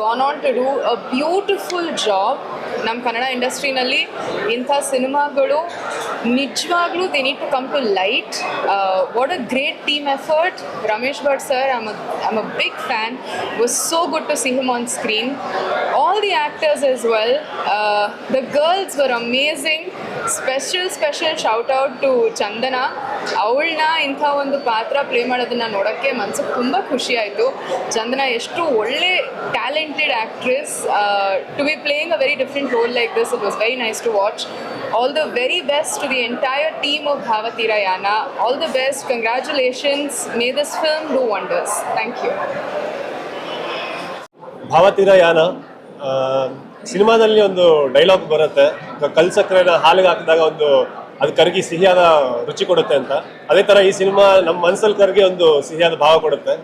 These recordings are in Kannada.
gone on to do a beautiful job. ನಮ್ಮ ಕನ್ನಡ ಇಂಡಸ್ಟ್ರಿನಲ್ಲಿ ಇಂಥ ಸಿನಿಮಾಗಳು ನಿಜವಾಗ್ಲೂ they need to come to light what a great team effort Ramesh Bhat sir I'm I'm a big fan was so good to see him on screen all the actors as well the girls were amazing special special shout out to Chandana ಅವಳನ್ನ ಇಂಥ ಒಂದು ಪಾತ್ರ ಪ್ಲೇ ಮಾಡೋದನ್ನ ನೋಡೋಕ್ಕೆ ಮನ್ಸಿಗೆ ತುಂಬ ಖುಷಿ ಆಯಿತು. ಚಂದನ ಎಷ್ಟು ಒಳ್ಳೆ talented actress to be playing a very different role like this it was very nice to watch all the very best to the entire team of Bhavatheera Yaana all the best congratulations may this film do wonders thank you Bhavatheera Yaana ಸಿನಿಮಾದಲ್ಲಿ ಒಂದು ಡೈಲಾಗ್ ಬರುತ್ತೆ. ಕಲ್ಸಕ್ರೆನ ಹಾಲಿಗೆ ಹಾಕಿದಾಗ ಒಂದು ಅದು ಕರಗಿ ಸಿಹಿಯಾದ ರುಚಿ ಕೊಡುತ್ತೆ ಅಂತ. ಅದೇ ತರ ಈ ಸಿನಿಮಾ ನಮ್ಮ ಮನಸ್ಸಲ್ಲಿ ಕರಗಿ ಒಂದು ಸಿಹಿಯಾದ ಭಾವ ಕೊಡುತ್ತೆ.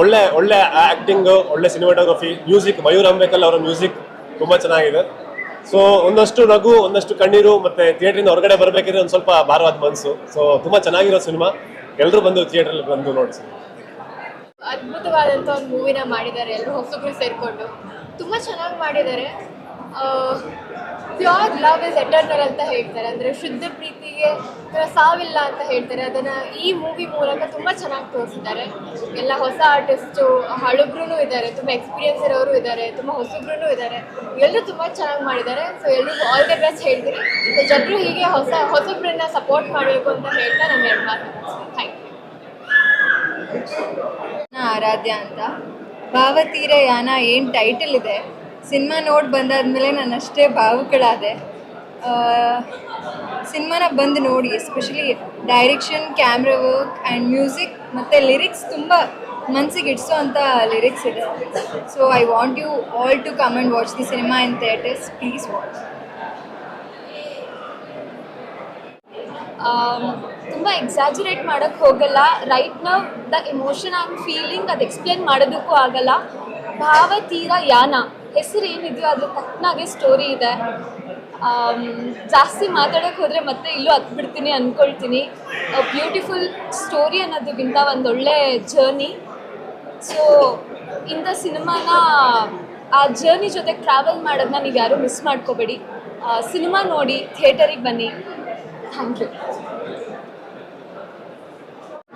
ಒಳ್ಳೆ ಒಳ್ಳೆ ಆಕ್ಟಿಂಗ್ ಒಳ್ಳೆ ಸಿನಿಮಾಟೋಗ್ರಫಿ ಮ್ಯೂಸಿಕ್ ಮಯೂರ್ ಅಂಬೇಕಲ್ ಅವರ ಮ್ಯೂಸಿಕ್ ತುಂಬಾ ಚೆನ್ನಾಗಿದೆ. ಸೊ ಒಂದಷ್ಟು ನಗು, ಒಂದಷ್ಟು ಕಣ್ಣೀರು ಮತ್ತೆ ಥಿಯೇಟ್ರಿಂದ ಹೊರಗಡೆ ಬರಬೇಕಿದ್ರೆ ಒಂದು ಸ್ವಲ್ಪ ಭಾರವಾದ ಮನಸ್ಸು ಸೊ ತುಂಬಾ ಚೆನ್ನಾಗಿರೋ ಸಿನಿಮಾ. ಎಲ್ಲರೂ ಬಂದು ಥಿಯೇಟ್ರಲ್ಲಿ ಬಂದು ನೋಡಿ ಸರ್ ಒಂದು ಮೂವಿನ ಮಾಡಿದ್ದಾರೆ. ಎಲ್ಲರೂ ಹೊಸಬ್ರು ಸೇರಿಕೊಂಡು. ತುಂಬ ಚೆನ್ನಾಗಿ ಮಾಡಿದ್ದಾರೆ. ಪ್ಯೂರ್ ಲವ್ ಇಸ್ ಎಟರ್ನಲ್ ಅಂತ ಹೇಳ್ತಾರೆ. ಅಂದರೆ ಶುದ್ಧ ಪ್ರೀತಿಗೆ ಸಾವಿಲ್ಲ ಅಂತ ಹೇಳ್ತಾರೆ. ಅದನ್ನು ಈ ಮೂವಿ ಮೂಲಕ ತುಂಬ ಚೆನ್ನಾಗಿ ತೋರಿಸಿದ್ದಾರೆ. ಎಲ್ಲ ಹೊಸ ಆರ್ಟಿಸ್ಟು ಹಳಬ್ರೂ ಇದ್ದಾರೆ. ತುಂಬ ಎಕ್ಸ್ಪೀರಿಯನ್ಸ್ ಇರೋರು ಇದ್ದಾರೆ. ತುಂಬ ಹೊಸಬ್ರೂ ಇದ್ದಾರೆ. ಎಲ್ಲರೂ ತುಂಬ ಚೆನ್ನಾಗಿ ಮಾಡಿದ್ದಾರೆ. ಸೊ ಎಲ್ರಿಗೂ ಆಲ್ ದಿ ಬೆಸ್ಟ್ ಹೇಳ್ತೀನಿ. ಸೊ ಜನರು ಹೀಗೆ ಹೊಸ, ಹೊಸಬ್ರನ್ನ ಸಪೋರ್ಟ್ ಮಾಡಬೇಕು ಅಂತ ಹೇಳ್ತಾ ನಾನು ಎರಡು ಮಾತು ಥ್ಯಾಂಕ್ ಯು ಆರಾಧ್ಯ ಅಂತ. ಭಾವತೀರ ಯಾನ ಏನು ಟೈಟಲ್ ಇದೆ? ಸಿನಿಮಾ ನೋಡಿ ಬಂದಾದ್ಮೇಲೆ ನಾನು ಅಷ್ಟೇ ಭಾವುಕಳಾದೆ ಸಿನಿಮಾನ ಬಂದು ನೋಡಿ especially direction camera work and music ಮತ್ತು ಲಿರಿಕ್ಸ್ ತುಂಬ ಮನಸ್ಸಿಗೆ ಇಡ್ಸೋ ಅಂಥ ಲಿರಿಕ್ಸ್ ಇದೆ. So I want you all to come and watch the cinema in theatres please watch ತುಂಬ ಎಕ್ಸಾಜುರೇಟ್ ಮಾಡೋಕ್ಕೆ ಹೋಗಲ್ಲ. ರೈಟ್ ನಾವು ದ ಎಮೋಷನ್ ಆ್ಯಂಡ್ ಫೀಲಿಂಗ್ ಅದು ಎಕ್ಸ್ಪ್ಲೇನ್ ಮಾಡೋದಕ್ಕೂ ಆಗಲ್ಲ. ಭಾವತೀರ ಯಾನ? ಹೆಸರು ಏನಿದೆಯೋ ಅದು ತಕ್ಕನಾಗೆ ಸ್ಟೋರಿ ಇದೆ. ಜಾಸ್ತಿ ಮಾತಾಡೋಕೆ ಹೋದರೆ ಮತ್ತೆ ಇಲ್ಲೂ ಹತ್ಬಿಡ್ತೀನಿ ಅಂದ್ಕೊಳ್ತೀನಿ ಬ್ಯೂಟಿಫುಲ್ ಸ್ಟೋರಿ ಅನ್ನೋದಕ್ಕಿಂತ ಒಂದೊಳ್ಳೆ ಜರ್ನಿ ಸೊ ಇಂಥ ಸಿನಿಮಾನ, ಆ ಜರ್ನಿ ಜೊತೆ ಟ್ರಾವೆಲ್ ಮಾಡೋದನ್ನ ನೀವು ಯಾರೂ ಮಿಸ್ ಮಾಡ್ಕೋಬೇಡಿ. ಸಿನಿಮಾ ನೋಡಿ ಥಿಯೇಟರಿಗೆ ಬನ್ನಿ. ಥ್ಯಾಂಕ್ ಯು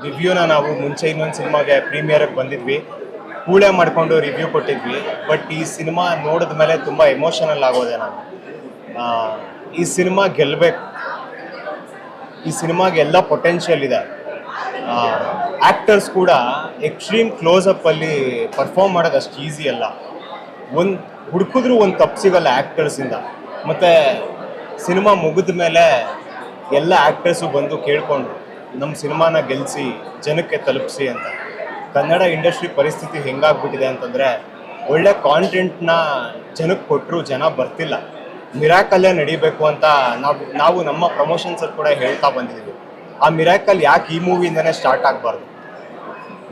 ರಿವ್ಯೂನ ನಾವು ಮುಂಚೆ ಇನ್ನೊಂದು ಸಿನಿಮಾಗೆ ಪ್ರೀಮಿಯರ್ಗೆ ಬಂದಿದ್ವಿ. ಕೂಳೆ ಮಾಡಿಕೊಂಡು ರಿವ್ಯೂ ಕೊಟ್ಟಿದ್ವಿ. ಬಟ್ ಈ ಸಿನಿಮಾ ನೋಡಿದ ಮೇಲೆ ತುಂಬ ಎಮೋಷನಲ್ ಆಗೋದೆ ನಾನು. ಈ ಸಿನಿಮಾ ಗೆಲ್ಲಬೇಕು ಈ ಸಿನಿಮಾಗೆ ಎಲ್ಲ ಪೊಟೆನ್ಷಿಯಲ್ ಇದೆ. ಆ್ಯಕ್ಟರ್ಸ್ ಕೂಡ ಎಕ್ಸ್ಟ್ರೀಮ್ ಕ್ಲೋಸಪ್ಪಲ್ಲಿ ಪರ್ಫಾರ್ಮ್ ಮಾಡೋದು ಅಷ್ಟು ಈಸಿ ಅಲ್ಲ. ಒಂದು, ಹುಡುಕಿದ್ರೂ ಒಂದು ತಪ್ಪು ಸಿಗಲ್ಲ ಆ್ಯಕ್ಟರ್ಸಿಂದ ಮತ್ತು ಸಿನಿಮಾ ಮುಗಿದ ಮೇಲೆ ಎಲ್ಲ ಆ್ಯಕ್ಟರ್ಸು ಬಂದು ಕೇಳಿಕೊಂಡು ನಮ್ಮ ಸಿನಿಮಾನ ಗೆಲ್ಲಿಸಿ ಜನಕ್ಕೆ ತಲುಪಿಸಿ ಅಂತ. ಕನ್ನಡ ಇಂಡಸ್ಟ್ರಿ ಪರಿಸ್ಥಿತಿ ಹೆಂಗಾಗ್ಬಿಟ್ಟಿದೆ ಅಂತಂದರೆ ಒಳ್ಳೆ ಕಾಂಟೆಂಟ್ನ ಜನಕ್ಕೆ ಕೊಟ್ಟರು ಜನ ಬರ್ತಿಲ್ಲ. ಮಿರಾಕಲ್ಲೇ ನಡಿಬೇಕು ಅಂತ ನಾವು ನಾವು ನಮ್ಮ ಪ್ರಮೋಷನ್ಸಲ್ಲಿ ಕೂಡ ಹೇಳ್ತಾ ಬಂದಿದ್ದೀವಿ ಆ ಮಿರಾಕಲ್ ಯಾಕೆ ಈ ಮೂವಿಯಿಂದನೇ ಸ್ಟಾರ್ಟ್ ಆಗಬಾರ್ದು?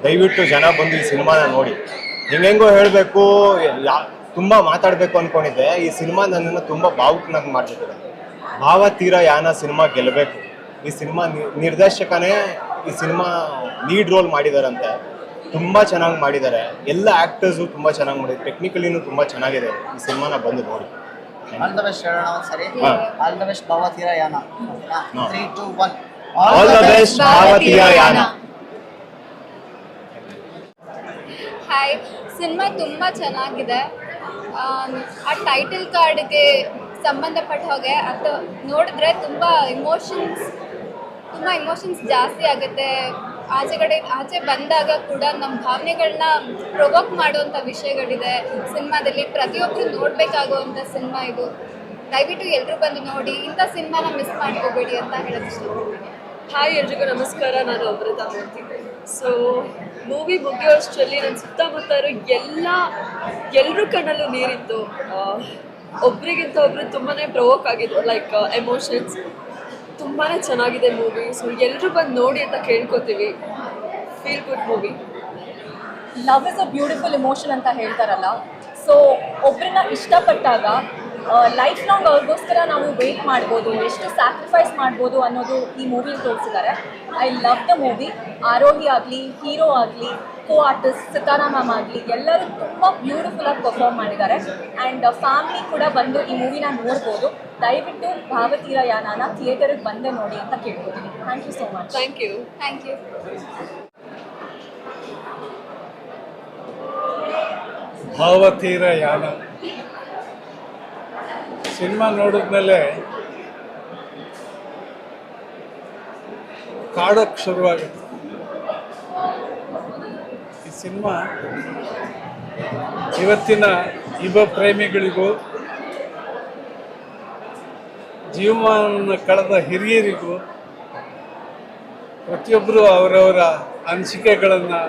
ದಯವಿಟ್ಟು ಜನ ಬಂದು ಈ ಸಿನಿಮಾನ ನೋಡಿ. ಹೆಂಗೆಂಗೋ ಹೇಳಬೇಕು ತುಂಬ ಮಾತಾಡಬೇಕು ಅಂದ್ಕೊಂಡಿದ್ದೆ ಈ ಸಿನಿಮಾ ನನ್ನನ್ನು ತುಂಬ ಭಾವುಕನಾಗಿ ಮಾಡಿಬಿಟ್ಟಿದೆ. ಭಾವ ತೀರ ಯಾನ ಸಿನಿಮಾ ಗೆಲ್ಲಬೇಕು ಈ ಸಿನಿಮಾ ನಿರ್ದೇಶಕನೇ ಈ ಸಿನಿಮಾ ಲೀಡ್ ರೋಲ್ ಮಾಡಿದಾರಂತೆ. ತುಂಬ ಚೆನ್ನಾಗಿ ಮಾಡಿದ್ದಾರೆ. ಎಲ್ಲ ಆ್ಯಕ್ಟರ್ಸು ತುಂಬ ಚೆನ್ನಾಗಿ ಮಾಡಿದ್ದಾರೆ. ಟೆಕ್ನಿಕಲಿನೂ ತುಂಬ ಚೆನ್ನಾಗಿದೆ. ಈ ಸಿನಿಮಾನ ಬಂದು ನೋಡಿ. ಆಲ್ ದ ಬೆಸ್ಟ್ ಹೇಳೋಣ ಒಂದ್ಸರಿ. ಹಾ. All the best Bhavatheera Yaana. Three two one all the best Yaana? Hi cinema ತುಂಬ ಚೆನ್ನಾಗಿದೆ. ಆ ಟೈಟಲ್ ಕಾರ್ಡ್ಗೆ ಸಂಬಂಧಪಟ್ಟ ಹಾಗೆ ಅದು ನೋಡಿದ್ರೆ ತುಂಬ ಇಮೋಷನ್ಸ್ ತುಂಬ ಇಮೋಷನ್ಸ್ ಜಾಸ್ತಿ ಆಗುತ್ತೆ. ಆಚೆ ಕಡೆ, ಆಚೆ ಬಂದಾಗ ಕೂಡ ನಮ್ಮ ಭಾವನೆಗಳನ್ನ ಪ್ರೊವೋಕ್ ಮಾಡುವಂಥ ವಿಷಯಗಳಿದೆ. ಸಿನಿಮಾದಲ್ಲಿ ಪ್ರತಿಯೊಬ್ಬರು ನೋಡಬೇಕಾಗುವಂಥ ಸಿನಿಮಾ ಇದು. ದಯವಿಟ್ಟು ಎಲ್ಲರೂ ಬಂದು ನೋಡಿ, ಇಂಥ ಸಿನಿಮಾನ ಮಿಸ್ ಮಾಡ್ಕೋಬೇಡಿ ಅಂತ ಹೇಳೋದು ಹಾಯ್ ಎಲ್ರಿಗೂ ನಮಸ್ಕಾರ, ನಾನು ಅಮೃತ ಮೂರ್ತಿ. ಸೊ ಮೂವಿ ಮುಗಿಯೋಷ್ಟರಲ್ಲಿ ನನ್ನ ಸುತ್ತಮುತ್ತ ಎಲ್ಲ ಎಲ್ಲರೂ ಕಣ್ಣಲ್ಲೂ ನೀರಿತ್ತು. ಒಬ್ರಿಗಿಂತ ಒಬ್ರು ತುಂಬಾ ಪ್ರೊವೋಕ್ ಆಗಿದ್ರು ಲೈಕ್ ಎಮೋಷನ್ಸ್ ತುಂಬಾ ಚೆನ್ನಾಗಿದೆ ಮೂವಿ ಸೊ ಎಲ್ಲರೂ ಬಂದು ನೋಡಿ ಅಂತ ಕೇಳ್ಕೊತೀವಿ. Feel good movie love is a beautiful emotion ಅಂತ ಹೇಳ್ತಾರಲ್ಲ. ಸೊ ಒಬ್ಬರನ್ನ ಇಷ್ಟಪಟ್ಟಾಗ ಲೈಫ್ ಲಾಂಗ್ ಅವ್ರಿಗೋಸ್ಕರ ನಾವು ವೇಟ್ ಮಾಡ್ಬೋದು, ಎಷ್ಟು ಸ್ಯಾಕ್ರಿಫೈಸ್ ಮಾಡ್ಬೋದು ಅನ್ನೋದು ಈ ಮೂವಿಲಿ ತೋರಿಸಿದ್ದಾರೆ. I love the movie Arohi ಆಗಲಿ ಹೀರೋ ಆಗಲಿ ಕೋ ಆರ್ಟಿಸ್ಟ್ ಸಿತಾರಾ ಮ್ಯಾಮ್ ಆಗಲಿ ಎಲ್ಲರೂ ತುಂಬ ಬ್ಯೂಟಿಫುಲ್ ಆಗಿ ಪರ್ಫಾರ್ಮ್ ಮಾಡಿದ್ದಾರೆ. ಆ್ಯಂಡ್ ಫ್ಯಾಮಿಲಿ ಕೂಡ ಬಂದು ಈ ಮೂವಿನ ನೋಡ್ಬೋದು. ದಯವಿಟ್ಟು ಭಾವತೀರ ಯಾನಾನ ಥಿಯೇಟರ್ಗೆ ಬಂದೆ ನೋಡಿ ಅಂತ ಕೇಳ್ಕೊತೀನಿ. Thank you so much thank you thank you Bhavatheera Yaana. Cinema ನೋಡಿದ್ಮೇಲೆ ಕಾಡಕ್ಕೆ ಶುರುವಾಗುತ್ತೆ. ಸಿನಿಮಾ. ಇವತ್ತಿನ ಯುವ ಪ್ರೇಮಿಗಳಿಗೂ ಜೀವಮಾನ ಕಳೆದ ಹಿರಿಯರಿಗೂ, ಪ್ರತಿಯೊಬ್ಬರು ಅವರವರ ಅನಿಸಿಕೆಗಳನ್ನು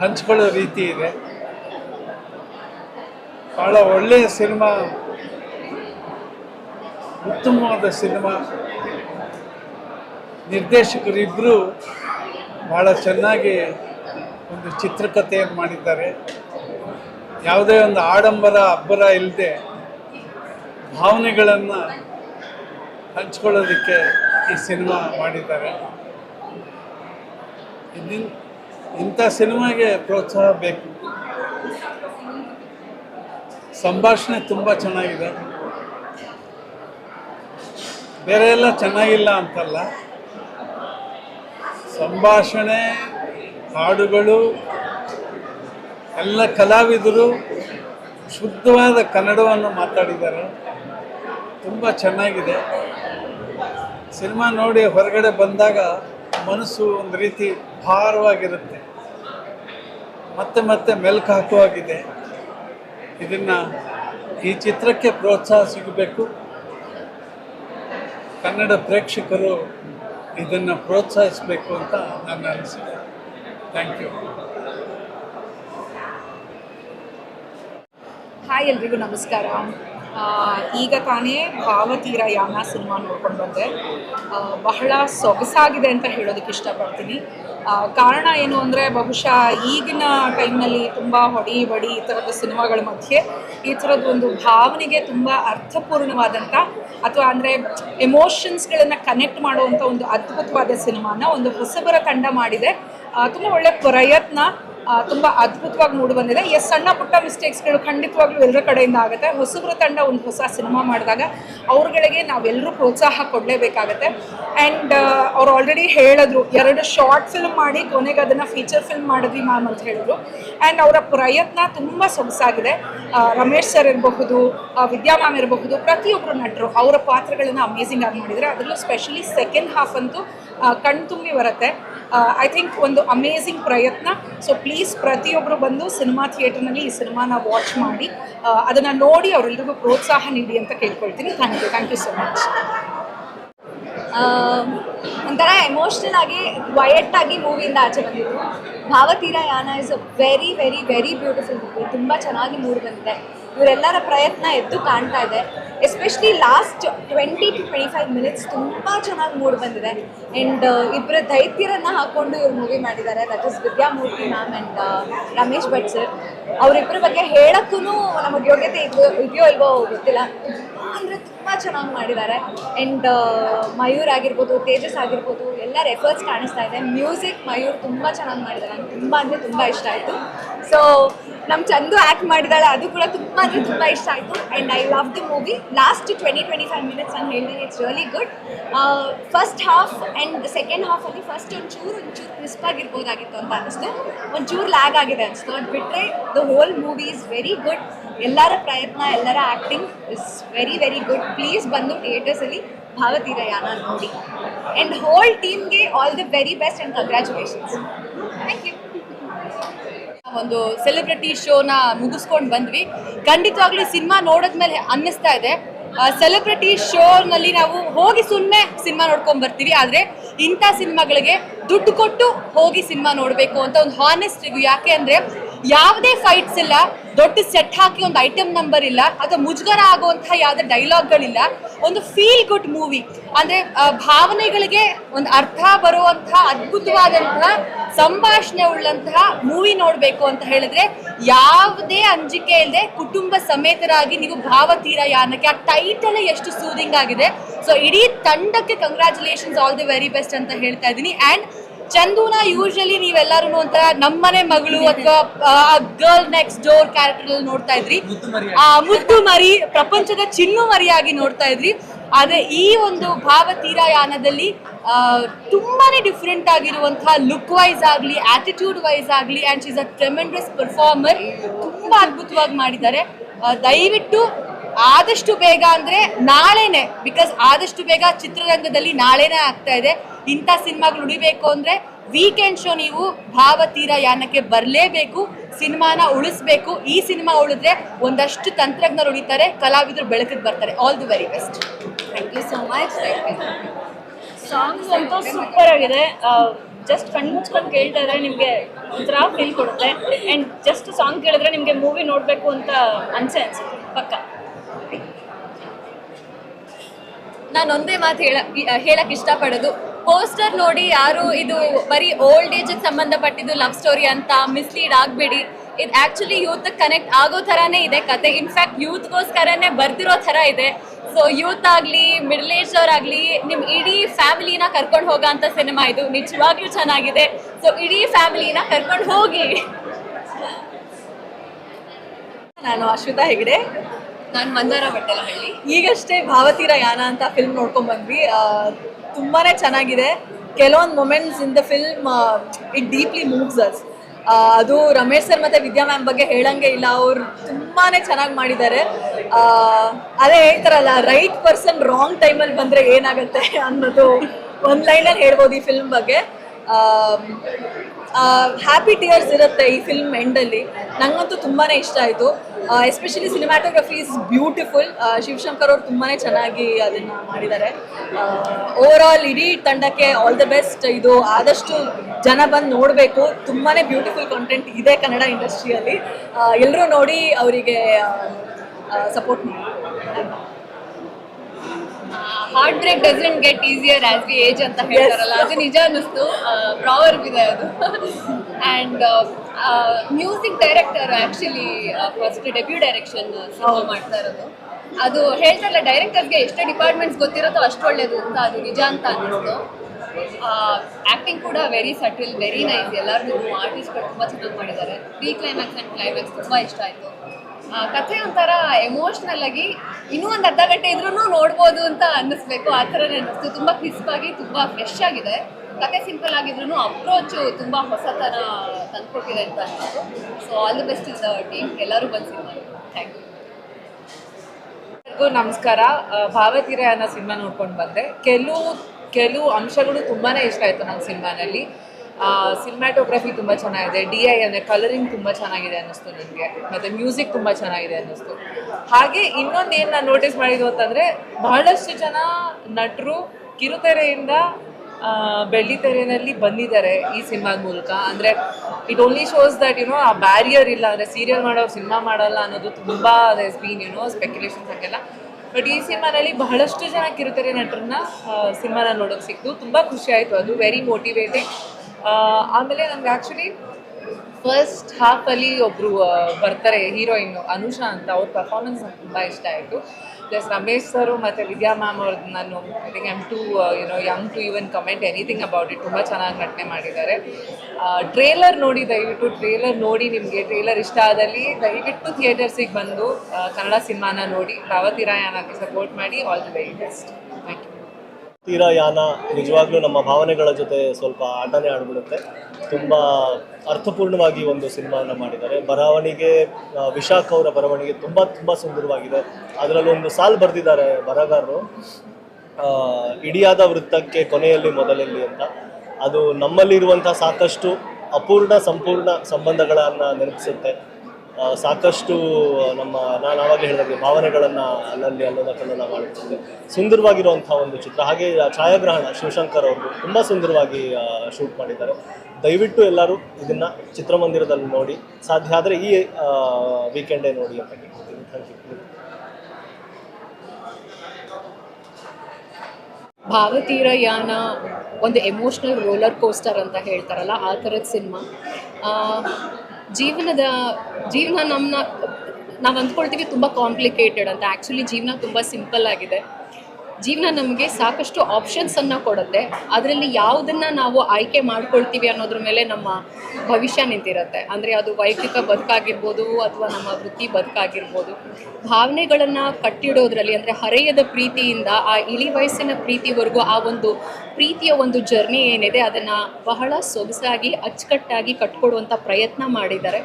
ಹಂಚ್ಕೊಳ್ಳೋ ರೀತಿ ಇದೆ. ಭಾಳ ಒಳ್ಳೆಯ ಸಿನಿಮಾ, ಉತ್ತಮವಾದ ಸಿನಿಮಾ. ನಿರ್ದೇಶಕರಿಬ್ಬರು ಭಾಳ ಚೆನ್ನಾಗಿ ಒಂದು ಚಿತ್ರಕಥೆಯನ್ನು ಮಾಡಿದ್ದಾರೆ. ಯಾವುದೇ ಒಂದು ಆಡಂಬರ, ಅಬ್ಬರ ಇಲ್ಲದೆ ಭಾವನೆಗಳನ್ನು ಹಂಚ್ಕೊಳ್ಳೋದಕ್ಕೆ ಈ ಸಿನಿಮಾ ಮಾಡಿದ್ದಾರೆ. ಇನ್ನಿನ್ ಇಂಥ ಸಿನಿಮಾಗೆ ಪ್ರೋತ್ಸಾಹ ಬೇಕು. ಸಂಭಾಷಣೆ ತುಂಬ ಚೆನ್ನಾಗಿದೆ. ಬೇರೆ ಎಲ್ಲ ಚೆನ್ನಾಗಿಲ್ಲ ಅಂತಲ್ಲ. ಸಂಭಾಷಣೆ ಹಾಡುಗಳು, ಎಲ್ಲ ಕಲಾವಿದರು ಶುದ್ಧವಾದ ಕನ್ನಡವನ್ನು ಮಾತಾಡಿದ್ದಾರೆ. ತುಂಬ ಚೆನ್ನಾಗಿದೆ. ಸಿನಿಮಾ ನೋಡಿ ಹೊರಗಡೆ ಬಂದಾಗ ಮನಸ್ಸು ಒಂದು ರೀತಿ ಭಾರವಾಗಿರುತ್ತೆ. ಮತ್ತೆ ಮತ್ತೆ ಮೆಲ್ಕು ಹಾಕುವಾಗಿದೆ ಇದನ್ನು ಈ ಚಿತ್ರಕ್ಕೆ ಪ್ರೋತ್ಸಾಹ ಸಿಗಬೇಕು. ಕನ್ನಡ ಪ್ರೇಕ್ಷಕರು ಇದನ್ನು ಪ್ರೋತ್ಸಾಹಿಸಬೇಕು ಅಂತ ನನ್ನ ಅನಿಸಿಕೆ. ಥ್ಯಾಂಕ್ ಯು ಹಾಯ್ ಎಲ್ರಿಗೂ ನಮಸ್ಕಾರ. ಈಗ ತಾನೇ ಭಾವತೀರ ಯಾನ ಸಿನಿಮಾ ನೋಡ್ಕೊಂಡು ಬಂದೆ. ಬಹಳ ಸೊಗಸಾಗಿದೆ ಅಂತ ಹೇಳೋದಕ್ಕೆ ಇಷ್ಟಪಡ್ತೀನಿ. ಕಾರಣ ಏನು ಅಂದರೆ ಬಹುಶಃ ಈಗಿನ ಟೈಮ್ನಲ್ಲಿ ತುಂಬ ಹೊಡಿ ಬಡಿ ಈ ಥರದ ಸಿನಿಮಾಗಳ ಮಧ್ಯೆ ಈ ಥರದ್ದು ಒಂದು ಭಾವನೆಗೆ ತುಂಬ ಅರ್ಥಪೂರ್ಣವಾದಂಥ ಅಥವಾ ಅಂದರೆ ಎಮೋಷನ್ಸ್ಗಳನ್ನು ಕನೆಕ್ಟ್ ಮಾಡುವಂಥ ಒಂದು ಅದ್ಭುತವಾದ ಸಿನಿಮಾನ ಒಂದು ಹೊಸಬರ ತಂಡ ಮಾಡಿದೆ. ತುಂಬ ಒಳ್ಳೆ ಪ್ರಯತ್ನ ತುಂಬ ಅದ್ಭುತವಾಗಿ ಮೂಡಿ ಬಂದಿದೆ. ಎಸ್ ಸಣ್ಣ ಪುಟ್ಟ ಮಿಸ್ಟೇಕ್ಸ್ಗಳು ಖಂಡಿತವಾಗ್ಲೂ ಎಲ್ಲರ ಕಡೆಯಿಂದ ಆಗುತ್ತೆ. ಹೊಸಬ್ರ ತಂಡ ಒಂದು ಹೊಸ ಸಿನಿಮಾ ಮಾಡಿದಾಗ ಅವ್ರುಗಳಿಗೆ ನಾವೆಲ್ಲರೂ ಪ್ರೋತ್ಸಾಹ ಕೊಡಲೇಬೇಕಾಗತ್ತೆ. ಆ್ಯಂಡ್ ಅವ್ರು ಆಲ್ರೆಡಿ ಹೇಳಿದ್ರು, ಎರಡು ಶಾರ್ಟ್ ಫಿಲ್ಮ್ ಮಾಡಿ, ಕೊನೆಗೆ ಅದನ್ನು ಫೀಚರ್ ಫಿಲ್ಮ್ ಮಾಡಿದ್ವಿ ಮ್ಯಾಮ್ ಅಂತ ಹೇಳಿದ್ರು. ಆ್ಯಂಡ್ ಅವರ ಪ್ರಯತ್ನ ತುಂಬ ಸೊಗಸಾಗಿದೆ. ರಮೇಶ್ ಸರ್ ಇರಬಹುದು ವಿದ್ಯಾ ಮ್ಯಾಮ್ ಇರಬಹುದು ಪ್ರತಿಯೊಬ್ಬರು ನಟರು ಅವರ ಪಾತ್ರಗಳನ್ನು ಅಮೇಝಿಂಗ್ ಆಗಿ ಮಾಡಿದರೆ, ಅದರಲ್ಲೂ ಸ್ಪೆಷಲಿ ಸೆಕೆಂಡ್ ಹಾಫ್ ಅಂತೂ ಕಣ್ತುಂಬಿ ಬರುತ್ತೆ. ಐ ಥಿಂಕ್ ಒಂದು ಅಮೇಝಿಂಗ್ ಪ್ರಯತ್ನ. ಸೊ ಪ್ಲೀಸ್ ಪ್ರತಿಯೊಬ್ಬರು ಬಂದು ಸಿನಿಮಾ ಥಿಯೇಟರ್ನಲ್ಲಿ ಈ ಸಿನಿಮಾನ ವಾಚ್ ಮಾಡಿ. ಅದನ್ನು ನೋಡಿ ಅವರೆಲ್ಲರಿಗೂ ಪ್ರೋತ್ಸಾಹ ನೀಡಿ ಅಂತ ಕೇಳ್ಕೊಳ್ತೀನಿ. Thank you thank you so much ಒಂಥರ ಎಮೋಷ್ನಲ್ ಆಗಿ ವಯಟ್ ಆಗಿ ಮೂವಿಯಿಂದ ಆಚೆ ಬಂದಿದ್ದು. Bhavatheera Yaana is a very very very beautiful movie ತುಂಬ ಚೆನ್ನಾಗಿ ಮೂಡಿ ಬಂದಿದೆ. ಇವರೆಲ್ಲರ ಪ್ರಯತ್ನ ಎದ್ದು ಕಾಣ್ತಾ ಇದೆ. Especially last twenty two twenty five minutes ತುಂಬ ಚೆನ್ನಾಗಿ ಮೂಡಿ ಬಂದಿದೆ. ಆ್ಯಂಡ್ ಇಬ್ಬರ ದೈತ್ಯರನ್ನ ಹಾಕೊಂಡು ಇವ್ರು ಮೂವಿ ಮಾಡಿದ್ದಾರೆ. That is Vidyamurthy ma'am and Ramesh Bhat sir ಅವರಿಬ್ಬರ ಬಗ್ಗೆ ಹೇಳೋಕ್ಕೂ ನಮಗೆ ಯೋಗ್ಯತೆ ಇದೆಯೋ ಇಲ್ವೋ ಗೊತ್ತಿಲ್ಲ. ಅಂದರೆ ತುಂಬ ಚೆನ್ನಾಗಿ ಮಾಡಿದ್ದಾರೆ. ಆ್ಯಂಡ್ ಮಯೂರ್ ಆಗಿರ್ಬೋದು, ತೇಜಸ್ ಆಗಿರ್ಬೋದು, ಎಲ್ಲರ ಎಫರ್ಟ್ಸ್ ಕಾಣಿಸ್ತಾ ಇದೆ. ಮ್ಯೂಸಿಕ್ ಮಯೂರ್ ತುಂಬ ಚೆನ್ನಾಗಿ ಮಾಡಿದ್ದಾರೆ. ನಂಗೆ ತುಂಬ ಅಂದರೆ ತುಂಬ ಇಷ್ಟ ಆಯಿತು. ಸೊ ನಮ್ಮ ಚಂದು ಆ್ಯಕ್ಟ್ ಮಾಡಿದಾಳೆ ಅದು ಕೂಡ ತುಂಬ ಅಂದರೆ ತುಂಬ ಇಷ್ಟ ಆಯಿತು. And I love the movie last twenty twenty five minutes ನಾನು ಹೇಳಿದ್ದೀನಿ it's really good first half and second ಹಾಫಲ್ಲಿ first ಒಂಚೂರು ಒಂಚೂರು ಕ್ರಿಸ್ಪ್ ಆಗಿರ್ಬೋದಾಗಿತ್ತು ಅಂತ ಅನಿಸ್ತು ಒಂಚೂರು ಲ್ಯಾಗ್ ಆಗಿದೆ ಅನಿಸ್ತು. ಅದು ಬಿಟ್ಟರೆ the whole movie is very good ಎಲ್ಲರ ಪ್ರಯತ್ನ, ಎಲ್ಲರ acting is very very good please ಬಂದು ಥಿಯೇಟರ್ಸಲ್ಲಿ ಭಾವತೀರಯಾನ ನೋಡಿ. ಆ್ಯಂಡ್ ಹೋಲ್ ಟೀಮ್ಗೆ all the very best and congratulations thank you ಒಂದು ಸೆಲೆಬ್ರಿಟಿ ಶೋನ ಮುಗಿಸ್ಕೊಂಡು ಬಂದ್ವಿ. ಖಂಡಿತವಾಗ್ಲೂ ಸಿನಿಮಾ ನೋಡಿದ್ಮೇಲೆ ಅನ್ನಿಸ್ತಾ ಇದೆ. ಸೆಲೆಬ್ರಿಟಿ ಶೋನಲ್ಲಿ ನಾವು ಹೋಗಿ ಸುಮ್ಮನೆ ಸಿನಿಮಾ ನೋಡ್ಕೊಂಡು ಬರ್ತೀವಿ. ಆದರೆ ಇಂಥ ಸಿನಿಮಾಗಳಿಗೆ ದುಡ್ಡು ಕೊಟ್ಟು ಹೋಗಿ ಸಿನಿಮಾ ನೋಡಬೇಕು ಅಂತ ಒಂದು ಹಾನೆಸ್ಟ್ ರಿವ್ಯೂ ಯಾಕೆ ಅಂದರೆ ಯಾವುದೇ ಫೈಟ್ಸ್ ಇಲ್ಲ, ದೊಡ್ಡ ಸೆಟ್ ಹಾಕಿ ಒಂದು ಐಟಮ್ ನಂಬರ್ ಇಲ್ಲ, ಅಥವಾ ಮುಜುಗರ ಆಗುವಂತಹ ಯಾವುದೇ ಡೈಲಾಗ್ಗಳಿಲ್ಲ ಒಂದು ಫೀಲ್ ಗುಡ್ ಮೂವಿ ಅಂದರೆ ಭಾವನೆಗಳಿಗೆ ಒಂದು ಅರ್ಥ ಬರುವಂತಹ ಅದ್ಭುತವಾದಂತಹ, ಸಂಭಾಷಣೆ ಉಳ್ಳಂತಹ ಮೂವಿ ನೋಡಬೇಕು ಅಂತ ಹೇಳಿದ್ರೆ, ಯಾವುದೇ ಅಂಜಿಕೆ ಇಲ್ಲದೆ ಕುಟುಂಬ ಸಮೇತರಾಗಿ ನೀವು ಭಾವತೀರ ಯಾನಕ್ಕೆ, ಆ ಟೈಟಲ್ ಎಷ್ಟು ಸೂದಿಂಗ್ ಆಗಿದೆ. ಸೊ ಇಡೀ ತಂಡಕ್ಕೆ congratulations all the very best ಅಂತ ಹೇಳ್ತಾ ಇದ್ದೀನಿ. ಆ್ಯಂಡ್ ಚಂದೂನ ಯೂಶಲಿ ನೀವೆಲ್ಲರೂ ಒಂಥರ ನಮ್ಮನೆ ಮಗಳು ಅಥವಾ ಗರ್ಲ್ ನೆಕ್ಸ್ಟ್ ಡೋರ್ ಕ್ಯಾರೆಕ್ಟರ್ ನೋಡ್ತಾ ಇದ್ರಿ. ಆ, ಮುದ್ದು ಮರಿ, ಪ್ರಪಂಚದ ಚಿನ್ನು ಮರಿಯಾಗಿ ನೋಡ್ತಾ ಇದ್ರಿ. ಆದ್ರೆ ಈ ಒಂದು ಭಾವತೀರ ಯಾನದಲ್ಲಿ ತುಂಬಾನೇ ಡಿಫ್ರೆಂಟ್ ಆಗಿರುವಂತಹ ಲುಕ್ ವೈಸ್ ಆಗಲಿ ಆಟಿಟ್ಯೂಡ್ ವೈಸ್ ಆಗಲಿ and she's a tremendous performer ತುಂಬಾ ಅದ್ಭುತವಾಗಿ ಮಾಡಿದ್ದಾರೆ. ದಯವಿಟ್ಟು ಆದಷ್ಟು ಬೇಗ ಅಂದ್ರೆ ನಾಳೆನೆ ಬಿಕಾಸ್ ಆದಷ್ಟು ಬೇಗ ಚಿತ್ರರಂಗದಲ್ಲಿ ನಾಳೆನೇ ಆಗ್ತಾ ಇದೆ. ಇಂಥ ಸಿನಿಮಾಗಳು ಉಳಿಬೇಕು ಅಂದ್ರೆ ವೀಕೆಂಡ್ ಶೋ ನೀವು ಭಾವತೀರ ಯಾನಕ್ಕೆ ಬರಲೇಬೇಕು ಸಿನಿಮಾನ ಉಳಿಸ್ಬೇಕು. ಈ ಸಿನಿಮಾ ಉಳಿದ್ರೆ ಒಂದಷ್ಟು ತಂತ್ರಜ್ಞರು ಉಳಿತಾರೆ ಕಲಾವಿದರು ಬೆಳಕಿಗೆ ಬರ್ತಾರೆ. All the very best thank you so much songs ಅಂತೂ ಸೂಪರ್ ಆಗಿದೆ. ಜಸ್ಟ್ ಕಣ್ಣು ಮುಚ್ಕೊಂಡು ಕೇಳ್ತಾ ಇದ್ರೆ ನಿಮಗೆ ಒಂಥರ ಫೀಲ್ ಕೊಡುತ್ತೆ. ಆ್ಯಂಡ್ ಜಸ್ಟ್ ಸಾಂಗ್ ಕೇಳಿದ್ರೆ ನಿಮಗೆ ಮೂವಿ ನೋಡಬೇಕು ಅಂತ ಅನ್ಸೆ ಅನ್ಸುತ್ತೆ. ಪಕ್ಕ. ನಾನು ಒಂದೇ ಮಾತು ಹೇಳ ಹೇಳಕ್ಕೆ ಇಷ್ಟಪಡೋದು ಪೋಸ್ಟರ್ ನೋಡಿ ಯಾರು ಇದು ಬರೀ ಓಲ್ಡ್ ಏಜ್ ಸಂಬಂಧಪಟ್ಟಿದ್ದು ಲವ್ ಸ್ಟೋರಿ ಅಂತ ಮಿಸ್ಲೀಡ್ ಆಗಬೇಡಿ. ಇದು ಆಕ್ಚುಲಿ ಯೂತ್ ಕನೆಕ್ಟ್ ಆಗೋ ಥರನೇ ಇದೆ ಕತೆ. ಇನ್ಫ್ಯಾಕ್ಟ್ ಯೂತ್ಗೋಸ್ಕರನೇ ಬರ್ದಿರೋ ಥರ ಇದೆ. ಸೊ ಯೂತ್ ಆಗಲಿ ಮಿಡ್ಲ್ ಏಜ್ ಅವರಾಗಲಿ ನಿಮ್ಮ ಇಡೀ ಫ್ಯಾಮಿಲಿನ ಕರ್ಕೊಂಡು ಹೋಗೋ ಅಂತ ಸಿನಿಮಾ ಇದು. ನಿಜವಾಗ್ಲೂ ಚೆನ್ನಾಗಿದೆ. ಸೊ ಇಡೀ ಫ್ಯಾಮಿಲಿನ ಕರ್ಕೊಂಡು ಹೋಗಿ. ನಾನು ಅಶ್ವಿತಾ ಹೆಗಡೆ. ನಾನು ಮಂದಾರ ಬಟ್ಟೆಲಹಳ್ಳಿ ಈಗಷ್ಟೇ ಭಾವತೀರ ಯಾನ ಅಂತ ಫಿಲ್ಮ್ ನೋಡ್ಕೊಂಡ್ಬಂದ್ವಿ ತುಂಬಾನೇ ಚೆನ್ನಾಗಿದೆ. ಕೆಲವೊಂದು moments in the film it deeply moves us ಅದು ರಮೇಶ್ ಸರ್ ಮತ್ತು ವಿದ್ಯಾ ಮ್ಯಾಮ್ ಬಗ್ಗೆ ಹೇಳಂಗೆ ಇಲ್ಲ. ಅವ್ರು ತುಂಬಾ ಚೆನ್ನಾಗಿ ಮಾಡಿದ್ದಾರೆ. ಅದೇ ಹೇಳ್ತಾರಲ್ಲ ರೈಟ್ ಪರ್ಸನ್ ರಾಂಗ್ ಟೈಮಲ್ಲಿ ಬಂದರೆ ಏನಾಗುತ್ತೆ ಅನ್ನೋದು ಒಂದು ಲೈನಲ್ಲಿ ಹೇಳ್ಬೋದು ಈ ಫಿಲ್ಮ್ ಬಗ್ಗೆ. ಹ್ಯಾಪಿ ಟಿಯರ್ಸ್ ಇರುತ್ತೆ ಈ ಫಿಲ್ಮ್ ಎಂಡಲ್ಲಿ ನಂಗಂತೂ ತುಂಬಾ ಇಷ್ಟ ಆಯಿತು. Especially cinematography is beautiful Shivashankar ಅವರು ತುಂಬಾ ಚೆನ್ನಾಗಿ ಅದನ್ನು ಮಾಡಿದ್ದಾರೆ. ಓವರ್ ಆಲ್ ಇಡೀ ತಂಡಕ್ಕೆ ಆಲ್ ದ ಬೆಸ್ಟ್ ಇದು ಆದಷ್ಟು ಜನ ಬಂದು ನೋಡಬೇಕು. ತುಂಬಾ ಬ್ಯೂಟಿಫುಲ್ ಕಂಟೆಂಟ್ ಇದೆ ಕನ್ನಡ ಇಂಡಸ್ಟ್ರಿಯಲ್ಲಿ ಎಲ್ಲರೂ ನೋಡಿ ಅವರಿಗೆ ಸಪೋರ್ಟ್ ಮಾಡಿ. Heartbreak doesn't get easier as we age ಅಂತ ಹೇಳ್ತಾರಲ್ಲ. ಅದು ನಿಜ ಅನ್ನಿಸ್ತು. ಪ್ರಾವರ್ಬ್ ಇದೆ ಅದು. And music director actually first debut direction cinema ಮಾಡ್ತಾ ಇರೋದು. ಅದು ಹೇಳ್ತಾರಲ್ಲ ಡೈರೆಕ್ಟರ್ಗೆ ಎಷ್ಟೇ ಡಿಪಾರ್ಟ್ಮೆಂಟ್ಸ್ ಗೊತ್ತಿರುತ್ತೋ ಅಷ್ಟು ಒಳ್ಳೇದು ಅಂತ ಅದು ನಿಜ ಅಂತ ಅನ್ನಿಸ್ತು. ಆ್ಯಕ್ಟಿಂಗ್ ಕೂಡ ವೆರಿ ಸಟಲ್ ವೆರಿ ನೈಸ್ ಎಲ್ಲರಿಗೂ ಆರ್ಟಿಸ್ಟ್ಗಳು ತುಂಬ ಚೆನ್ನಾಗಿ ಮಾಡಿದ್ದಾರೆ. ಪ್ರೀ ಕ್ಲೈಮ್ಯಾಕ್ಸ್ ಆ್ಯಂಡ್ ಕ್ಲೈಮ್ಯಾಕ್ಸ್ ತುಂಬ ಇಷ್ಟ ಆಯಿತು. ಕಥೆ ಒಂಥರ ಎಮೋಷ್ನಲ್ ಆಗಿ ಇನ್ನೂ ಒಂದು ಅರ್ಧ ಗಂಟೆ ಇದ್ರೂ ನೋಡ್ಬೋದು ಅಂತ ಅನ್ನಿಸ್ಬೇಕು. ಆ ಥರ ಅನ್ನಿಸ್ತು ತುಂಬ ಕ್ರಿಸ್ಪ್ ಆಗಿ, ತುಂಬ ಫ್ರೆಶ್ ಆಗಿದೆ. ಕತೆ ಸಿಂಪಲ್ ಆಗಿದ್ರು ಅಪ್ರೋಚು ತುಂಬ ಹೊಸತನ ತಂದ್ಕೊಟ್ಟಿದೆ ಅಂತ ಅನ್ನಿಸ್ತು so all the best is team ಎಲ್ಲರೂ ಬಂದು ಸಿನಿಮಾ ಥ್ಯಾಂಕ್ ಯು ನಮಸ್ಕಾರ. ಭಾವತೀರ ಅನ್ನೋ ಸಿನಿಮಾ ನೋಡ್ಕೊಂಡು ಬಂದೆ. ಕೆಲವು ಕೆಲವು ಅಂಶಗಳು ತುಂಬಾ ಇಷ್ಟ ಆಯಿತು ನನ್ನ ಸಿನಿಮಾನಲ್ಲಿ ಸಿನಿಮಾಟೋಗ್ರಫಿ ತುಂಬ ಚೆನ್ನಾಗಿದೆ. ಡಿ ಐ ಅಂದರೆ ಕಲರಿಂಗ್ ತುಂಬ ಚೆನ್ನಾಗಿದೆ ಅನ್ನಿಸ್ತು ನನಗೆ. ಮತ್ತು ಮ್ಯೂಸಿಕ್ ತುಂಬ ಚೆನ್ನಾಗಿದೆ ಅನ್ನಿಸ್ತು. ಹಾಗೆ ಇನ್ನೊಂದು ಏನು ನಾನು ನೋಟಿಸ್ ಮಾಡಿದ್ದು ಅಂತಂದರೆ, ಬಹಳಷ್ಟು ಜನ ನಟರು ಕಿರುತೆರೆಯಿಂದ ಬೆಳ್ಳಿತೆರೆಯಲ್ಲಿ ಬಂದಿದ್ದಾರೆ ಈ ಸಿನಿಮಾದ ಮೂಲಕ. ಅಂದರೆ it only shows that you know ಆ ಬ್ಯಾರಿಯರ್ ಇಲ್ಲ. ಅಂದರೆ ಸೀರಿಯಲ್ ಮಾಡೋ ಸಿನಿಮಾ ಮಾಡಲ್ಲ ಅನ್ನೋದು ತುಂಬ thus been you know speculations ಹಾಗೆಲ್ಲ. ಬಟ್ ಈ ಸಿನಿಮಾನಲ್ಲಿ ಬಹಳಷ್ಟು ಜನ ಕಿರುತೆರೆ ನಟರನ್ನ ಸಿನಿಮಾನ ನೋಡೋಕೆ ಸಿಕ್ತು ತುಂಬ ಖುಷಿ ಆಯಿತು. ಅದು ವೆರಿ ಮೋಟಿವೇಟಿಂಗ್ ಆಮೇಲೆ ನಂಗೆ ಆ್ಯಕ್ಚುಲಿ ಫಸ್ಟ್ ಹಾಫಲ್ಲಿ ಒಬ್ಬರು ಬರ್ತಾರೆ ಹೀರೋಯಿನ್ ಅನುಷಾ ಅಂತ. ಅವ್ರ ಪರ್ಫಾರ್ಮೆನ್ಸ್ ನಂಗೆ ತುಂಬ ಇಷ್ಟ ಆಯಿತು. ಪ್ಲಸ್ ರಮೇಶ್ ಸರು ಮತ್ತು ವಿದ್ಯಾ ಮ್ಯಾಮ್ ಅವ್ರದ್ದು ನಾನು I think I'm too you know young to even comment anything about it ತುಂಬ ಚೆನ್ನಾಗಿ ನಟನೆ ಮಾಡಿದ್ದಾರೆ. ಟ್ರೇಲರ್ ನೋಡಿ, ದಯವಿಟ್ಟು ಟ್ರೇಲರ್ ನೋಡಿ ನಿಮಗೆ. ಟ್ರೇಲರ್ ಇಷ್ಟ ಆದಲ್ಲಿ ದಯವಿಟ್ಟು ಥಿಯೇಟರ್ಸಿಗೆ ಬಂದು ಕನ್ನಡ ಸಿನಿಮಾನ ನೋಡಿ. ಭಾವತಿರಾಯನಕ್ಕೆ ಸಪೋರ್ಟ್ ಮಾಡಿ. ಆಲ್ ದಿ ವೆರಿ ಬೆಸ್ಟ್ ತೀರಾ ಯಾನ ನಿಜವಾಗ್ಲೂ ನಮ್ಮ ಭಾವನೆಗಳ ಜೊತೆ ಸ್ವಲ್ಪ ಆಟನೇ ಆಡ್ಬಿಡುತ್ತೆ. ತುಂಬ ಅರ್ಥಪೂರ್ಣವಾಗಿ ಒಂದು ಸಿನಿಮಾನ ಮಾಡಿದ್ದಾರೆ. ಬರವಣಿಗೆ ವಿಶಾಖ್ ಅವರ ಬರವಣಿಗೆ ತುಂಬ ತುಂಬ ಸುಂದರವಾಗಿದೆ. ಅದರಲ್ಲಿ ಒಂದು ಸಾಲು ಬರೆದಿದ್ದಾರೆ ಬರಗಾರರು. ಇಡಿಯಾದ ವೃತ್ತಕ್ಕೆ ಕೊನೆಯಲ್ಲಿ ಮೊದಲಲ್ಲಿ ಅಂತ. ಅದು ನಮ್ಮಲ್ಲಿರುವಂಥ ಸಾಕಷ್ಟು ಅಪೂರ್ಣ, ಸಂಪೂರ್ಣ ಸಂಬಂಧಗಳನ್ನು ನೆನಪಿಸುತ್ತೆ. ಸಾಕಷ್ಟು ನಮ್ಮ ನಾನು ಆವಾಗಲೇ ಹೇಳಿದಾಗೆ ಭಾವನೆಗಳನ್ನು ಅಲ್ಲಲ್ಲಿ ನಾವು ಮಾಡುತ್ತದೆ ಸುಂದರವಾಗಿರುವಂಥ ಒಂದು ಚಿತ್ರ. ಹಾಗೆ ಛಾಯಾಗ್ರಹಣ ಶಿವಶಂಕರ್ ಅವರು ತುಂಬ ಸುಂದರವಾಗಿ ಶೂಟ್ ಮಾಡಿದ್ದಾರೆ. ದಯವಿಟ್ಟು ಎಲ್ಲರೂ ಇದನ್ನು ಚಿತ್ರಮಂದಿರದಲ್ಲಿ ನೋಡಿ. ಸಾಧ್ಯ ಆದರೆ ಈ ವೀಕೆಂಡೇ ನೋಡಿ ಅಂತ ಕೇಳ್ತೀನಿ ಥ್ಯಾಂಕ್ ಯು ಭಾವತೀರ ಯಾನ ಒಂದು ಎಮೋಷ್ನಲ್ ರೋಲರ್ ಕೋಸ್ಟರ್ ಅಂತ ಹೇಳ್ತಾರಲ್ಲ, ಆ ಥರದ ಸಿನಿಮಾ ಜೀವನದ ಜೀವನ ನಮ್ಮನ್ನ ನಾವು ಅಂದ್ಕೊಳ್ತೀವಿ ತುಂಬ ಕಾಂಪ್ಲಿಕೇಟೆಡ್ ಅಂತ. ಆ್ಯಕ್ಚುಲಿ ಜೀವನ ತುಂಬ ಸಿಂಪಲ್ ಆಗಿದೆ. ಜೀವನ ನಮಗೆ ಸಾಕಷ್ಟು ಆಪ್ಷನ್ಸನ್ನು ಕೊಡುತ್ತೆ. ಅದರಲ್ಲಿ ಯಾವುದನ್ನು ನಾವು ಆಯ್ಕೆ ಮಾಡ್ಕೊಳ್ತೀವಿ ಅನ್ನೋದ್ರ ಮೇಲೆ ನಮ್ಮ ಭವಿಷ್ಯ ನಿಂತಿರುತ್ತೆ. ಅಂದರೆ ಅದು ವೈಯಕ್ತಿಕ ಬದುಕಾಗಿರ್ಬೋದು ಅಥವಾ ನಮ್ಮ ವೃತ್ತಿ ಬದುಕಾಗಿರ್ಬೋದು. ಭಾವನೆಗಳನ್ನು ಕಟ್ಟಿಡೋದ್ರಲ್ಲಿ ಅಂದರೆ ಹರೆಯದ ಪ್ರೀತಿಯಿಂದ ಆ ಇಳಿ ವಯಸ್ಸಿನ ಪ್ರೀತಿವರೆಗೂ ಆ ಒಂದು ಪ್ರೀತಿಯ ಒಂದು ಜರ್ನಿ ಏನಿದೆ ಅದನ್ನು ಬಹಳ ಸೊಗಸಾಗಿ, ಅಚ್ಚುಕಟ್ಟಾಗಿ ಕಟ್ಕೊಡುವಂಥ ಪ್ರಯತ್ನ ಮಾಡಿದ್ದಾರೆ.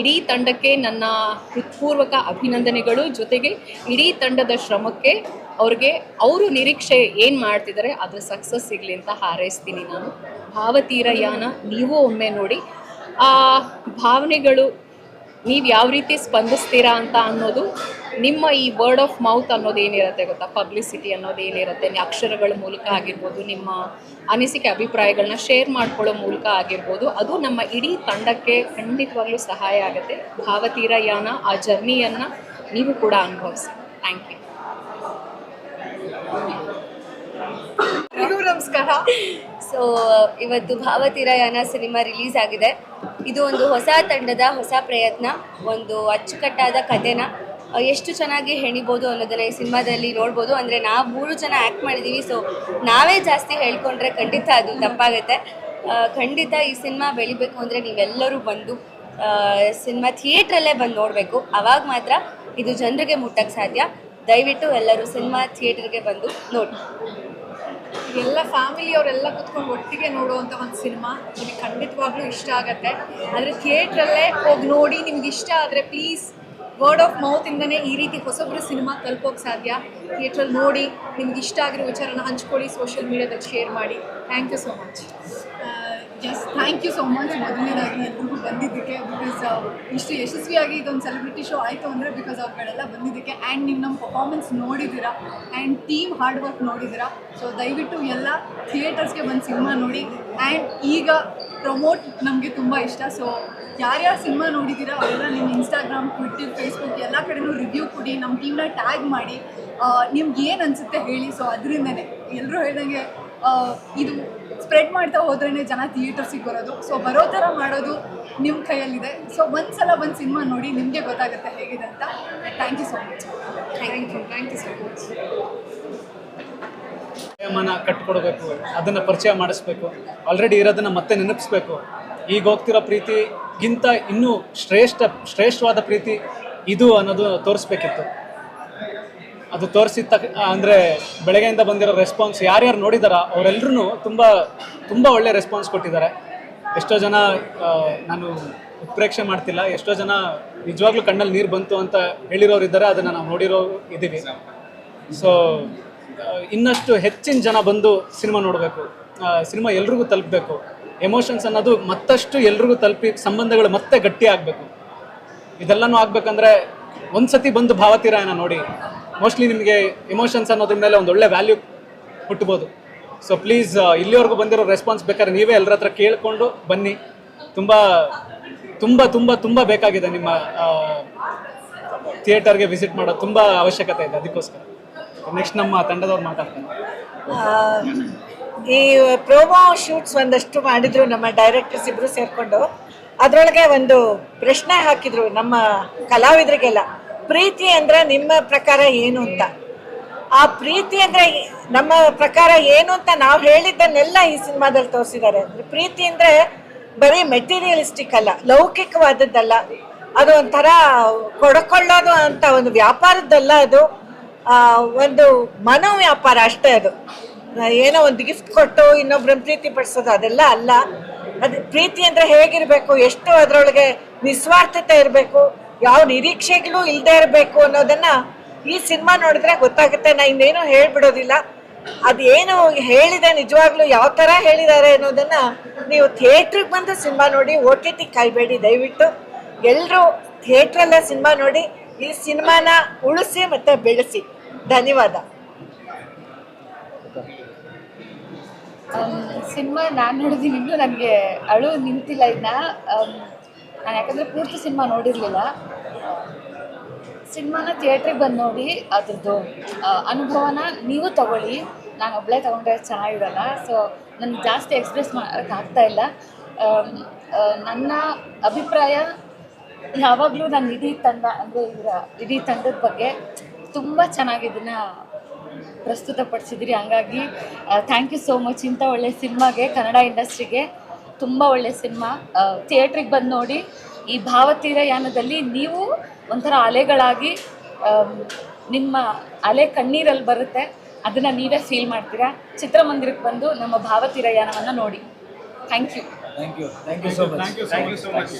ಇಡೀ ತಂಡಕ್ಕೆ ನನ್ನ ಹೃತ್ಪೂರ್ವಕ ಅಭಿನಂದನೆಗಳು. ಜೊತೆಗೆ ಇಡೀ ತಂಡದ ಶ್ರಮಕ್ಕೆ ಅವ್ರಿಗೆ ಅವರು ನಿರೀಕ್ಷೆ ಏನು ಮಾಡ್ತಿದ್ದಾರೆ ಅದ್ರ ಸಕ್ಸಸ್ ಸಿಗಲಿ ಅಂತ ಹಾರೈಸ್ತೀನಿ ನಾನು. ಭಾವತೀರ ಯಾನ ನೀವು ಒಮ್ಮೆ ನೋಡಿ. ಆ, ಭಾವನೆಗಳು ನೀವು ಯಾವ ರೀತಿ ಸ್ಪಂದಿಸ್ತೀರಾ ಅಂತ ಅನ್ನೋದು, ನಿಮ್ಮ ಈ ವರ್ಡ್ ಆಫ್ ಮೌತ್ ಅನ್ನೋದು ಏನಿರುತ್ತೆ ಗೊತ್ತಾ? ಪಬ್ಲಿಸಿಟಿ ಅನ್ನೋದು ಏನಿರುತ್ತೆ? ಅಕ್ಷರಗಳ ಮೂಲಕ ಆಗಿರ್ಬೋದು, ನಿಮ್ಮ ಅನಿಸಿಕೆ ಅಭಿಪ್ರಾಯಗಳನ್ನ ಶೇರ್ ಮಾಡ್ಕೊಳ್ಳೋ ಮೂಲಕ ಆಗಿರ್ಬೋದು, ಅದು ನಮ್ಮ ಇಡೀ ತಂಡಕ್ಕೆ ಖಂಡಿತವಾಗ್ಲೂ ಸಹಾಯ ಆಗುತ್ತೆ. ಭಾವತೀರ ಯಾನ ಆ ಜರ್ನಿಯನ್ನು ನೀವು ಕೂಡ ಅನುಭವಿಸಿ. ಥ್ಯಾಂಕ್ ಯು ಎಲ್ರಿಗೂ ನಮಸ್ಕಾರ. ಸೊ ಇವತ್ತು ಭಾವತೀರಯಾನ ಸಿನಿಮಾ ರಿಲೀಸ್ ಆಗಿದೆ. ಇದು ಒಂದು ಹೊಸ ತಂಡದ ಹೊಸ ಪ್ರಯತ್ನ, ಒಂದು ಅಚ್ಚುಕಟ್ಟಾದ ಕಥೆನ ಎಷ್ಟು ಚೆನ್ನಾಗಿ ಹೆಣಿಬೋದು ಅನ್ನೋದನ್ನ ಈ ಸಿನಿಮಾದಲ್ಲಿ ನೋಡ್ಬೋದು. ಅಂದರೆ ನಾವು ಮೂರು ಜನ ಆ್ಯಕ್ಟ್ ಮಾಡಿದ್ದೀವಿ ಸೊ ನಾವೇ ಜಾಸ್ತಿ ಹೇಳ್ಕೊಂಡ್ರೆ ಖಂಡಿತ ಅದು ತಪ್ಪಾಗುತ್ತೆ. ಖಂಡಿತ ಈ ಸಿನಿಮಾ ಬೆಳಿಬೇಕು ಅಂದರೆ ನೀವೆಲ್ಲರೂ ಬಂದು ಸಿನಿಮಾ ಥಿಯೇಟ್ರಲ್ಲೇ ಬಂದು ನೋಡಬೇಕು. ಅವಾಗ ಮಾತ್ರ ಇದು ಜನರಿಗೆ ಮುಟ್ಟಕ್ಕೆ ಸಾಧ್ಯ. ದಯವಿಟ್ಟು ಎಲ್ಲರೂ ಸಿನಿಮಾ ಥಿಯೇಟರ್ಗೆ ಬಂದು ನೋಡಿ ಎಲ್ಲ ಫ್ಯಾಮಿಲಿ ಅವರೆಲ್ಲ ಕುತ್ಕೊಂಡು ಒಟ್ಟಿಗೆ ನೋಡುವಂಥ ಒಂದು ಸಿನಿಮಾ ನಿಮಗೆ ಖಂಡಿತವಾಗ್ಲೂ ಇಷ್ಟ ಆಗುತ್ತೆ. ಆದರೆ ಥಿಯೇಟ್ರಲ್ಲೇ ಹೋಗಿ ನೋಡಿ ನಿಮ್ಗೆ ಇಷ್ಟ ಆದರೆ ಪ್ಲೀಸ್ ವರ್ಡ್ ಆಫ್ ಮೌತಿಂದನೇ ಈ ರೀತಿ ಹೊಸೊಬ್ಬರು ಸಿನಿಮಾ ತಲುಪೋಕೆ ಸಾಧ್ಯ. ಥಿಯೇಟ್ರಲ್ಲಿ ನೋಡಿ ನಿಮ್ಗೆ ಇಷ್ಟ ಆಗಿರೋ ವಿಚಾರನ ಹಂಚ್ಕೊಳ್ಳಿ ಸೋಷಿಯಲ್ ಮೀಡಿಯಾದಲ್ಲಿ ಶೇರ್ ಮಾಡಿ. Thank you so much thank you so much ಮೊದಲನೇದಾಗಿ ಎಲ್ರಿಗೂ ಬಂದಿದ್ದಕ್ಕೆ ಬಿಕಾಸ್ ಇಷ್ಟು ಯಶಸ್ವಿಯಾಗಿ ಇದೊಂದು ಸೆಲೆಬ್ರಿಟಿ ಶೋ ಆಯಿತು ಅಂದರೆ ಬಿಕಾಸ್ ಅವ್ರುಗಳೆಲ್ಲ ಬಂದಿದ್ದಕ್ಕೆ ಆ್ಯಂಡ್ ನೀವು ನಮ್ಮ ಪರ್ಫಾರ್ಮೆನ್ಸ್ ನೋಡಿದ್ದೀರಾ ಆ್ಯಂಡ್ ಟೀಮ್ ಹಾರ್ಡ್ ವರ್ಕ್ ನೋಡಿದ್ದೀರಾ. ಸೊ ದಯವಿಟ್ಟು ಎಲ್ಲ ಥಿಯೇಟರ್ಸ್ಗೆ ಬಂದು ಸಿನಿಮಾ ನೋಡಿ ಆ್ಯಂಡ್ ಈಗ ಪ್ರಮೋಟ್ ನಮಗೆ ತುಂಬ ಇಷ್ಟ. ಸೊ ಯಾರ್ಯಾರು ಸಿನಿಮಾ ನೋಡಿದ್ದೀರಾ ಅವೆಲ್ಲ ನಿಮ್ಮ ಇನ್ಸ್ಟಾಗ್ರಾಮ್ ಟ್ವಿಟ್ಟರ್ ಫೇಸ್ಬುಕ್ ಎಲ್ಲ ಕಡೆನೂ ರಿವ್ಯೂ ಕೊಡಿ, ನಮ್ಮ ಟೀಮ್ನ ಟ್ಯಾಗ್ ಮಾಡಿ. ನಿಮ್ಗೆ ಏನು ಅನಿಸುತ್ತೆ ಹೇಳಿ. ಸೊ ಅದರಿಂದನೇ ಎಲ್ಲರೂ ಹೇಳ್ದಂಗೆ ಇದು ಸ್ಪ್ರೆಡ್ ಮಾಡ್ತಾ ಹೋದ್ರೇ ಜನ ಥಿಯೇಟರ್ಸಿಗೆ ಬರೋದು. ಸೊ ಬರೋ ಥರ ಮಾಡೋದು ನಿಮ್ಮ ಕೈಯಲ್ಲಿದೆ. ಸೊ ಒಂದ್ಸಲ ಒಂದು ಸಿನಿಮಾ ನೋಡಿ ನಿಮಗೆ ಗೊತ್ತಾಗುತ್ತೆ ಹೇಗಿದೆ ಅಂತ. Thank you so much thank you thank you so much ಮನ ಕಟ್ಕೊಡ್ಬೇಕು ಅದನ್ನು ಪರಿಚಯ ಮಾಡಿಸ್ಬೇಕು ಆಲ್ರೆಡಿ ಇರೋದನ್ನು ಮತ್ತೆ ನೆನಪಿಸ್ಬೇಕು. ಈಗ ಹೋಗ್ತಿರೋ ಪ್ರೀತಿಗಿಂತ ಇನ್ನೂ ಶ್ರೇಷ್ಠ ಶ್ರೇಷ್ಠವಾದ ಪ್ರೀತಿ ಇದು ಅನ್ನೋದು ತೋರಿಸ್ಬೇಕಿತ್ತು. ಅದು ತೋರಿಸಿದ ತಕ್ಕ ಅಂದರೆ ಬೆಳಗ್ಗೆಯಿಂದ ಬಂದಿರೋ ರೆಸ್ಪಾನ್ಸ್ ಯಾರ್ಯಾರು ನೋಡಿದಾರ ಅವರೆಲ್ಲರೂ ತುಂಬ ತುಂಬ ಒಳ್ಳೆ ರೆಸ್ಪಾನ್ಸ್ ಕೊಟ್ಟಿದ್ದಾರೆ. ಎಷ್ಟೋ ಜನ ನಾನು ಉತ್ಪ್ರೇಕ್ಷೆ ಮಾಡ್ತಿಲ್ಲ, ಎಷ್ಟೋ ಜನ ನಿಜವಾಗ್ಲೂ ಕಣ್ಣಲ್ಲಿ ನೀರು ಬಂತು ಅಂತ ಹೇಳಿರೋರು ಇದ್ದಾರೆ, ಅದನ್ನು ನಾವು ನೋಡಿರೋ ಇದ್ದೀವಿ ಸೊ ಇನ್ನಷ್ಟು ಹೆಚ್ಚಿನ ಜನ ಬಂದು ಸಿನಿಮಾ ನೋಡಬೇಕು. ಸಿನಿಮಾ ಎಲ್ರಿಗೂ ತಲುಪಬೇಕು. ಎಮೋಷನ್ಸ್ ಅನ್ನೋದು ಮತ್ತಷ್ಟು ಎಲ್ರಿಗೂ ತಲುಪಿ, ಸಂಬಂಧಗಳು ಮತ್ತೆ ಗಟ್ಟಿ ಆಗಬೇಕು. ಇದೆಲ್ಲನೂ ಆಗ್ಬೇಕಂದ್ರೆ ಒಂದ್ಸತಿ ಬಂದು ಭಾವತೀರಾಯನ ನೋಡಿ. ಮೋಸ್ಟ್ಲಿ ನಿಮಗೆ ಎಮೋಷನ್ಸ್ ಅನ್ನೋದ್ರ ಮೇಲೆ ಒಂದು ಒಳ್ಳೆ ವ್ಯಾಲ್ಯೂ ಹುಟ್ಬೋದು. ಸೊ ಪ್ಲೀಸ್ ಇಲ್ಲಿವರೆಗೂ ಬಂದಿರೋ ರೆಸ್ಪಾನ್ಸ್ ಬೇಕಾದ್ರೆ ನೀವೇ ಎಲ್ಲರ ಹತ್ರ ಕೇಳಿಕೊಂಡು ಬನ್ನಿ. ತುಂಬ ತುಂಬ ತುಂಬ ತುಂಬ ಬೇಕಾಗಿದೆ ನಿಮ್ಮ ಥಿಯೇಟರ್ಗೆ ವಿಸಿಟ್ ಮಾಡೋದು ತುಂಬ ಅವಶ್ಯಕತೆ ಇದೆ ಅದಕ್ಕೋಸ್ಕರ. ನೆಕ್ಸ್ಟ್ ನಮ್ಮ ತಂಡದವ್ರು ಮಾತಾಡ್ತಾರೆ. ಈ ಪ್ರೋಮೋ ಶೂಟ್ಸ್ ಒಂದಷ್ಟು ಮಾಡಿದ್ರು ನಮ್ಮ ಡೈರೆಕ್ಟರ್ಸ್ ಇಬ್ರು ಸೇರ್ಕೊಂಡು. ಅದರೊಳಗೆ ಒಂದು ಪ್ರಶ್ನೆ ಹಾಕಿದ್ರು ನಮ್ಮ ಕಲಾವಿದರಿಗೆಲ್ಲ. ಪ್ರೀತಿ ಅಂದ್ರೆ ನಿಮ್ಮ ಪ್ರಕಾರ ಏನು ಅಂತ? ಆ ಪ್ರೀತಿ ಅಂದ್ರೆ ನಮ್ಮ ಪ್ರಕಾರ ಏನು ಅಂತ ನಾವು ಹೇಳಿದ್ದನ್ನೆಲ್ಲ ಈ ಸಿನಿಮಾದಲ್ಲಿ ತೋರಿಸಿದ್ದಾರೆ. ಅಂದ್ರೆ ಪ್ರೀತಿ ಅಂದ್ರೆ ಬರೀ ಮೆಟೀರಿಯಲಿಸ್ಟಿಕ್ ಅಲ್ಲ, ಲೌಕಿಕವಾದದ್ದಲ್ಲ. ಅದು ಒಂಥರ ಕೊಡ್ಕೊಳ್ಳೋದು ಅಂತ ಒಂದು ವ್ಯಾಪಾರದ್ದಲ್ಲ ಅದು. ಒಂದು ಮನೋ ವ್ಯಾಪಾರ ಅಷ್ಟೇ ಅದು. ಏನೋ ಒಂದು ಗಿಫ್ಟ್ ಕೊಟ್ಟು ಇನ್ನೊಬ್ರನ್ನ ಪ್ರೀತಿ ಪಡಿಸೋದು ಅದೆಲ್ಲ ಅಲ್ಲ. ಅದು ಪ್ರೀತಿ ಅಂದ್ರೆ ಹೇಗಿರಬೇಕು? ಎಷ್ಟು ಅದರೊಳಗೆ ನಿಸ್ವಾರ್ಥತೆ ಇರಬೇಕು? ಯಾವ ನಿರೀಕ್ಷೆಗಳು ಇಲ್ಲದೆ ಇರಬೇಕು ಅನ್ನೋದನ್ನ ಈ ಸಿನಿಮಾ ನೋಡಿದ್ರೆ ಗೊತ್ತಾಗುತ್ತೆ. ನಾ ಇನ್ನೇನು ಹೇಳ್ಬಿಡೋದಿಲ್ಲ. ಅದೇನು ಹೇಳಿದೆ ನಿಜವಾಗ್ಲೂ ಯಾವ ಥರ ಹೇಳಿದ್ದಾರೆ ಅನ್ನೋದನ್ನ ನೀವು ಥಿಯೇಟ್ರಿಗೆ ಬಂದು ಸಿನಿಮಾ ನೋಡಿ, ಓ ಟಿ ಟಿ ಕಾಯ್ಬೇಡಿ ದಯವಿಟ್ಟು. ಎಲ್ಲರೂ ಥಿಯೇಟ್ರಲ್ಲೇ ಸಿನಿಮಾ ನೋಡಿ, ಈ ಸಿನಿಮಾನ ಉಳಿಸಿ ಮತ್ತೆ ಬೆಳೆಸಿ. ಧನ್ಯವಾದ. ಸಿನಿಮಾ ನಾನು ನೋಡಿದೀನಿ ಇನ್ನೂ ನನಗೆ ಅಳು ನಿಂತಿಲ್ಲ ಇದನ್ನ ನಾನು ಯಾಕಂದರೆ ಪೂರ್ತಿ ಸಿನಿಮಾ ನೋಡಿರಲಿಲ್ಲ. ಸಿನಿಮಾನ ಥಿಯೇಟ್ರಿಗೆ ಬಂದು ನೋಡಿ ಅದ್ರದ್ದು ಅನುಭವನ ನೀವು ತಗೊಳ್ಳಿ. ನಾನು ಒಬ್ಬಳೇ ತೊಗೊಂಡ್ರೆ ಚೆನ್ನಾಗಿರಲ್ಲ. ಸೊ ನನಗೆ ಜಾಸ್ತಿ ಎಕ್ಸ್ಪ್ರೆಸ್ ಮಾಡೋಕ್ಕಾಗ್ತಾ ಇಲ್ಲ. ನನ್ನ ಅಭಿಪ್ರಾಯ ಯಾವಾಗಲೂ ನನ್ನ ಇಡೀ ತಂಡ, ಅಂದರೆ ಇವರ ಇಡೀ ತಂಡದ ಬಗ್ಗೆ ತುಂಬ ಚೆನ್ನಾಗಿ ಇದನ್ನು ಪ್ರಸ್ತುತಪಡಿಸಿದ್ರಿ. ಹಂಗಾಗಿ ಥ್ಯಾಂಕ್ ಯು ಸೋ ಮಚ್ ಇಂಥ ಒಳ್ಳೆ ಸಿನಿಮಾಗೆ, ಕನ್ನಡ ಇಂಡಸ್ಟ್ರಿಗೆ ತುಂಬ ಒಳ್ಳೆ ಸಿನಿಮಾ. ಥಿಯೇಟ್ರಿಗೆ ಬಂದು ನೋಡಿ ಈ ಭಾವತೀರಯಾನದಲ್ಲಿ ನೀವು ಒಂಥರ ಅಲೆಗಳಾಗಿ ನಿಮ್ಮ ಅಲೆ ಕಣ್ಣೀರಲ್ಲಿ ಬರುತ್ತೆ. ಅದನ್ನು ನೀವೇ ಫೀಲ್ ಮಾಡ್ತೀರಾ? ಚಿತ್ರಮಂದಿರಕ್ಕೆ ಬಂದು ನಮ್ಮ ಭಾವತೀರಯಾನವನ್ನು ನೋಡಿ. Thank you. Thank you. Thank you so much. Thank you so much